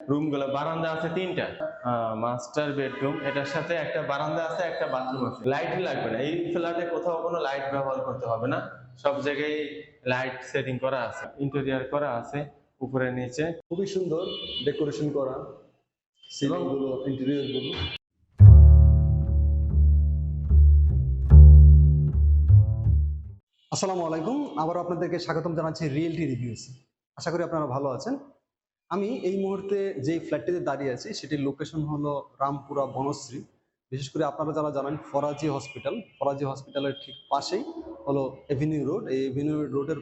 রুমগুলো বারান্দা আছে তিনটা। মাস্টার বেডরুম এটার সাথে একটা বারান্দা আছে একটা বাথরুম আছে। লাইট লাগবে না। এই ফ্ল্যাটে কোথাও কোনো লাইট ব্যবহার করতে হবে না। সব জায়গায় লাইট সেটিং করা আছে ইন্টেরিয়ার করা আছে উপরে নিচে। খুবই সুন্দর ডেকোরেশন করা। সিলিংগুলো ইন্টেরিয়রগুলো আসসালামু আলাইকুম। আবার আপনাদেরকে স্বাগতম জানাচ্ছি রিয়েলটি রিভিউস আশা করি আপনারা ভালো আছেন। আমি এই মুহূর্তে যেই ফ্ল্যাটটিতে দাঁড়িয়ে আছি, সেটির লোকেশন হলো রামপুরা বনশ্রী। বিশেষ করে আপনারা যারা জানেন, ফরাজি হসপিটাল ফরাজি হসপিটালের ঠিক পাশেই হলো এভিনিউ রোড এই এভিনিউ রোডের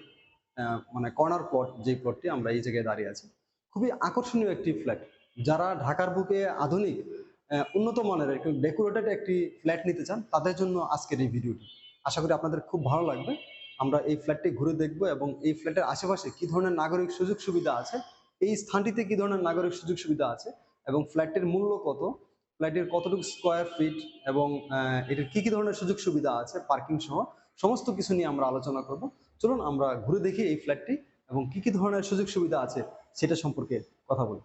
মানে কর্নার প্লট যেই প্লটটি আমরা এই জায়গায় দাঁড়িয়ে আছি। খুবই আকর্ষণীয় একটি ফ্ল্যাট যারা ঢাকার বুকে আধুনিক উন্নত মানের একটি ডেকোরেটেড একটি ফ্ল্যাট নিতে চান, তাদের জন্য আজকের এই ভিডিওটি আশা করি আপনাদের খুব ভালো লাগবে। আমরা এই ফ্ল্যাটটি ঘুরে দেখব এবং এই ফ্ল্যাটের আশেপাশে কি ধরনের নাগরিক সুযোগ সুবিধা আছে এই স্থানটিতে কি ধরনের নাগরিক সুযোগ সুবিধা আছে এবং ফ্ল্যাটের মূল্য কত? ফ্ল্যাটের কতটুকু স্কোয়ার ফিট এবং এটার কি কি ধরনের সুযোগ সুবিধা আছে পার্কিং সহ সমস্ত কিছু নিয়ে আমরা আলোচনা করব। চলুন আমরা ঘুরে দেখি এই ফ্ল্যাটটি এবং কি কি ধরনের সুযোগ সুবিধা আছে সেটা সম্পর্কে কথা বলি।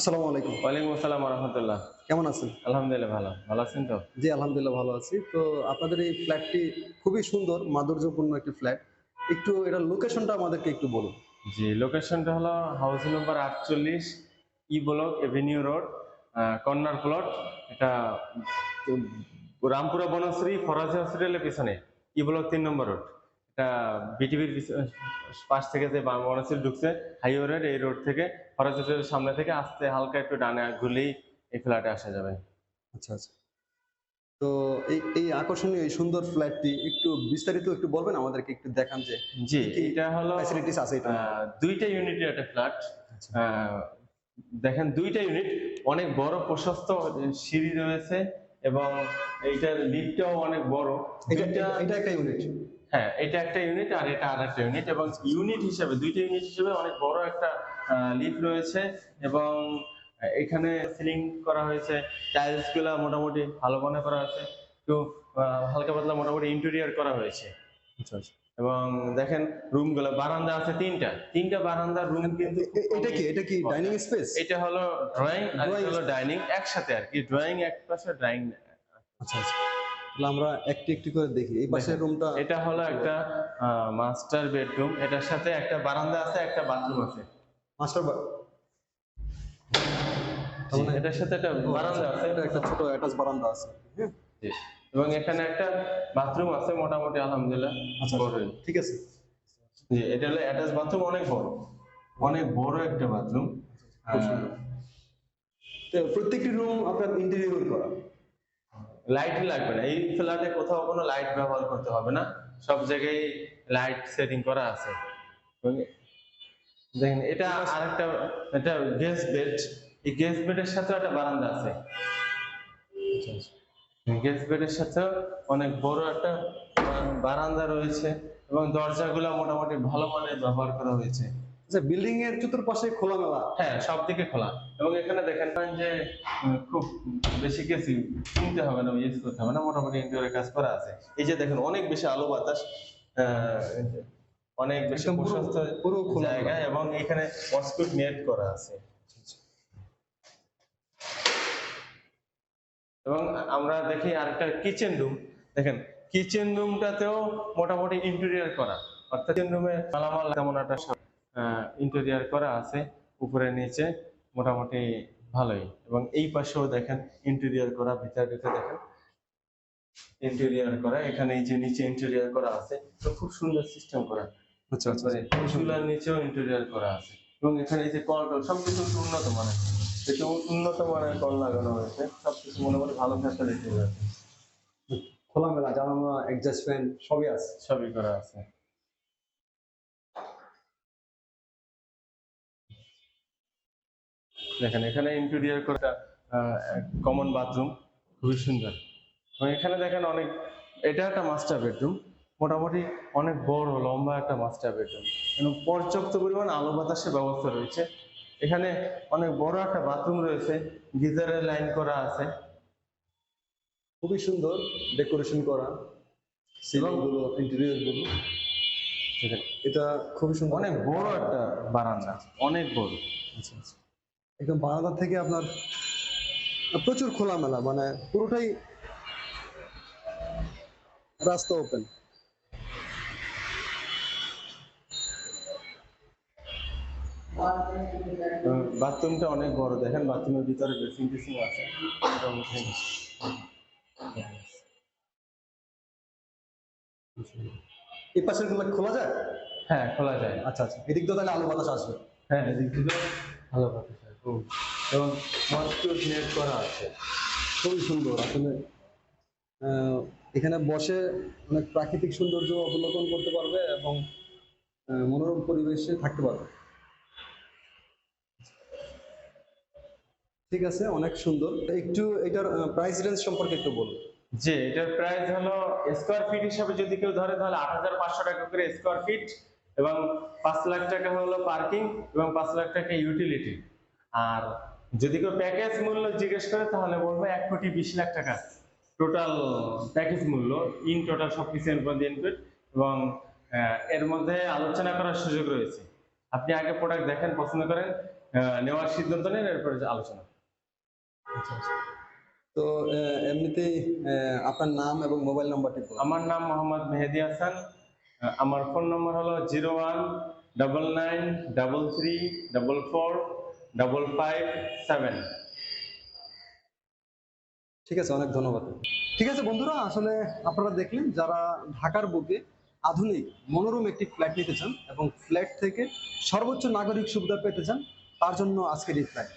আসসালামু আলাইকুম। ওয়ালাইকুম আসসালাম রহমতুল্লাহ কেমন আছেন? আলহামদুলিল্লাহ ভালো। ভালো আছেন তো? জি আলহামদুলিল্লাহ ভালো আছি। তো আপনাদের এই ফ্ল্যাটটি খুবই সুন্দর মাধুর্যপূর্ণ একটি ফ্ল্যাট একটু এটার লোকেশনটা আমাদেরকে একটু বলুন। জি লোকেশনটা হলো হাউস নম্বর আটচল্লিশ E block avenue road corner plot এটা রামপুরা বনশ্রী ফরাজি হসপিটালের পিছনে ই ব্লক তিন নম্বর রোড এটা বিটিভির পাশ থেকে যে বনশ্রী ঢুকছে হাইওয়ে রোড এই রোড থেকে ফরাজি সামনে থেকে আসতে হালকা একটু ডানে ঘুরলেই এই ফ্ল্যাটে আসা যাবে। আচ্ছা আচ্ছা। তো এই এই আকর্ষণীয় এই সুন্দর ফ্ল্যাটটি একটু বিস্তারিত একটু বলবেন? আমাদেরকে একটু দেখান যে জি এটা হলো ফ্যাসিলিটিস আছে এটা দুইটা ইউনিটের একটা ফ্ল্যাট দেখেন দুইটা ইউনিট অনেক বড় প্রশস্ত সিঁড়ি রয়েছে এবং এইটার লিফটটাও অনেক বড়। এটা এটা একটা ইউনিট হ্যাঁ এটা একটা ইউনিট আর এটা আর একটা ইউনিট এবং ইউনিট হিসেবে দুইটা ইউনিট হিসেবে অনেক বড় একটা লিফট রয়েছে এবং এখানে সিলিং করা হয়েছে টাইলসগুলা মোটামুটি ভালো মনে করা হয়েছে একটু হালকা পাতলা মোটামুটি ইন্টেরিয়ার করা হয়েছে। আচ্ছা আচ্ছা। এবং দেখেন রুমগুলো বারান্দা আছে তিনটা তিনটা বারান্দার রুম কিন্তু এটা কি এটা কি ডাইনিং স্পেস এটা হলো ড্রয়িং আর হলো ডাইনিং একসাথে আর কি ড্রয়িং এক পাশে ড্রয়িং আচ্ছা আচ্ছা। আমরা একটি একটি করে দেখি। এই পাশের রুমটা এটা হলো একটা মাস্টার বেডরুম এটার সাথে একটা বারান্দা আছে একটা বাথরুম আছে। মাস্টার এটার সাথে একটা বারান্দা আছে। এটা একটা ছোট অ্যাটাচ বারান্দা আছে। হ্যাঁ? এবং এখানে একটা বাথরুম আছে মোটামুটি আলহামদুলিল্লাহ। আচ্ছা বড়ই। ঠিক আছে। জি এটা হলো অ্যাটাচ বাথরুম অনেক বড়। অনেক বড় একটা বাথরুম তো প্রত্যেকটি রুম আপনার ইন্টেরিয়র করা। লাইট লাগবে না। এই ফ্ল্যাটে কোথাও কোনো লাইট ব্যবহার করতে হবে না। সব জায়গায় লাইট সেটিং করা আছে। দেখেন, এটা আরেকটা, এটা গেস্ট বেড এই গেস্ট বেডের সাথে একটা বারান্দা আছে। গেস্ট বেডের সাথে অনেক বড় একটা বারান্দা রয়েছে এবং দরজাগুলো মোটামুটি ভালো মানের ব্যবহার করা হয়েছে। বিল্ডিং এর চতুর্পাশে খোলামেলা হ্যাঁ সব দিকে খোলা। এবং এখানে দেখেন যে খুব বেশি কিছু কিনতে হবে না ইউজ করতে হবে না মোটামুটি ইন্টেরিয়র কাজ করা আছে। এই যে দেখেন অনেক বেশি আলো বাতাস অনেক বেশি পুরো- প্রশস্ত পুরো খোলা জায়গা এবং এখানে মসকুইট নেট করা আছে। এবং আমরা দেখি আরেকটা কিচেন রুম দেখেন কিচেন রুমটাতেও মোটামুটি ইন্টেরিয়ার করা। অর্থাৎ কিচেন রুমে মালামাল তেমন একটা ইন্টেরিয়ার করা আছে উপরে নিচে মোটামুটি ভালোই। এবং এই পাশেও দেখেন ইন্টেরিয়ার করা ভিতরে ভিতরে দেখেন ইন্টেরিয়ার করা। এখানে এই যে নিচে ইন্টেরিয়ার করা আছে তো খুব সুন্দর সিস্টেম করা। আচ্ছা আচ্ছা। তারপরে নিচেও ইন্টেরিয়ার করা আছে। এবং এখানে এই যে কল টল সবকিছু উন্নত মানের। এটা উন্নত মানের কল লাগানো হয়েছে সবকিছু মোটামুটি ভালো ফ্যাসিলিটি আছে খোলামেলা জানানো অ্যাডজাস্টমেন্ট সবই আছে। সবই করা আছে। দেখেন এখানে ইন্টেরিয়ার করা কমন বাথরুম খুবই সুন্দর। এবং এখানে দেখেন অনেক এটা একটা মাস্টার বেডরুম মোটামুটি অনেক বড় লম্বা একটা মাস্টার বেডরুম এবং পর্যাপ্ত পরিমাণ আলো বাতাসের ব্যবস্থা রয়েছে। এখানে অনেক বড় একটা বাথরুম রয়েছে গিজারের লাইন করা আছে। খুবই সুন্দর ডেকোরেশন করা সিলিংগুলো ইন্টেরিয়রগুলো। দেখেন, এটা খুবই সুন্দর। অনেক বড় একটা বারান্দা অনেক বড়। আচ্ছা আচ্ছা। একদম বারান্দা থেকে আপনার প্রচুর খোলামেলা মানে পুরোটাই রাস্তা ওপেন বাথরুমটা অনেক বড় দেখেন বাথরুমের ভিতরে বেসিং টেসিং আছে। এই পাশেরগুলো খোলা যায়? হ্যাঁ খোলা যায়। আচ্ছা আচ্ছা। এদিক দিয়ে তাহলে আলো বাতাস আসবে। হ্যাঁ এদিক থেকে স্যার খুব এবং করা আছে। খুবই সুন্দর। আসলে এখানে বসে অনেক প্রাকৃতিক সৌন্দর্য অবলোকন করতে পারবে এবং মনোরম পরিবেশে থাকতে পারবে। ঠিক আছে, অনেক সুন্দর। একটু এটার প্রাইস রেঞ্জ সম্পর্কে একটু বলুন। যে এটার প্রাইস হলো স্কোয়ার ফিট হিসাবে যদি কেউ ধরে, তাহলে আট হাজার পাঁচশো টাকা করে স্কোয়ার ফিট এবং পাঁচ লাখ টাকা হলো পার্কিং এবং পাঁচ লাখ টাকা ইউটিলিটি আর যদি কেউ প্যাকেজ মূল্য জিজ্ঞেস করে তাহলে বলব এক কোটি বিশ লাখ টাকা। টোটাল প্যাকেজ মূল্য ইন টোটাল সব কিছু ইনক্লুড এবং এর মধ্যে আলোচনা করার সুযোগ রয়েছে। আপনি আগে প্রোডাক্ট দেখেন পছন্দ করেন নেওয়ার সিদ্ধান্ত নেন এরপরে আলোচনা। আচ্ছা আচ্ছা। তো আহ, এমনিতেই আপনার নাম এবং মোবাইল নাম্বারটি আমার নাম মোহাম্মদ মেহেদি হাসান। আমার ফোন নম্বর হলো zero one double nine double three double four double five seven ঠিক আছে, অনেক ধন্যবাদ। ঠিক আছে বন্ধুরা, আসলে আপনারা দেখলেন যারা ঢাকার বুকে আধুনিক মনোরম একটি ফ্ল্যাট নিতে চান এবং ফ্ল্যাট থেকে সর্বোচ্চ নাগরিক সুবিধা পেতে চান, তার জন্য আজকের এই ফ্ল্যাট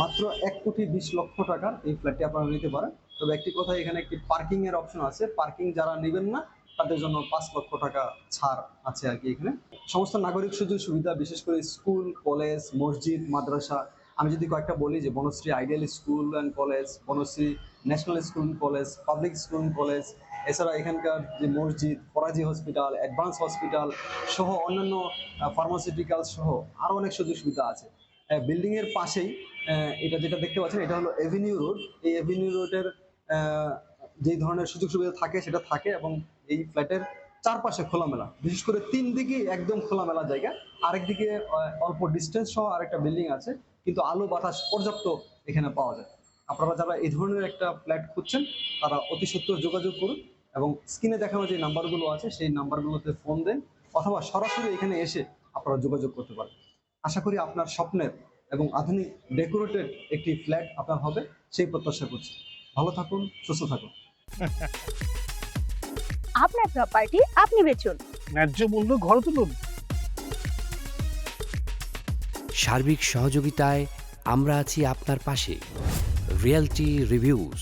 মাত্র এক কোটি বিশ লক্ষ টাকার এই ফ্ল্যাটটি আপনারা নিতে পারেন। তবে একটি কথা, এখানে একটি পার্কিং এর অপশন আছে। পার্কিং যারা নেবেন না তাদের জন্য পাঁচ লক্ষ টাকা ছাড় আছে আর কি এখানে। সমস্ত নাগরিক সুযোগ সুবিধা, বিশেষ করে স্কুল, কলেজ, মসজিদ, মাদ্রাসা, আমি যদি কয়েকটা বলি যে Banasree ideal school and college, Banasree national school college, public school college, এছাড়া এখানকার যে মসজিদ, ফরাজি হসপিটাল, অ্যাডভান্স হসপিটাল সহ অন্যান্য ফার্মাসিউটিক্যাল সহ আরও অনেক সুযোগ সুবিধা আছে। বিল্ডিংয়ের পাশেই এটা যেটা দেখতে পাচ্ছেন, এটা হলো এভিনিউ রোড এই এভিনিউ রোডের যে ধরনের সুযোগ সুবিধা থাকে সেটা থাকে এবং এই ফ্ল্যাটের চারপাশে খোলামেলা। বিশেষ করে তিন দিকে একদম খোলামেলা জায়গা। আরেকদিকে অল্প ডিস্টেন্স সহ আরেকটা বিল্ডিং আছে, কিন্তু আলো বাতাস পর্যাপ্ত এখানে পাওয়া যায়। আপনারা যারা এই ধরনের একটা ফ্ল্যাট খুঁজছেন, তারা অতি সত্ত্বর যোগাযোগ করুন এবং স্ক্রিনে দেখানো যে নাম্বারগুলো আছে, সেই নাম্বারগুলোতে ফোন দেন, অথবা সরাসরি এখানে এসে আপনারা যোগাযোগ করতে পারেন। আশা করি আপনার স্বপ্নের এবং আধুনিক ডেকোরেটেড একটি ফ্ল্যাট আপনার হবে, সেই প্রত্যাশা করছি। ভালো থাকুন, সুস্থ থাকুন। আপনার প্রপার্টি আপনি বেচুন। ন্যায্য মূল্য ঘর তুলুন। সার্বিক সহযোগিতায় আমরা আছি আপনার পাশে। Realty reviews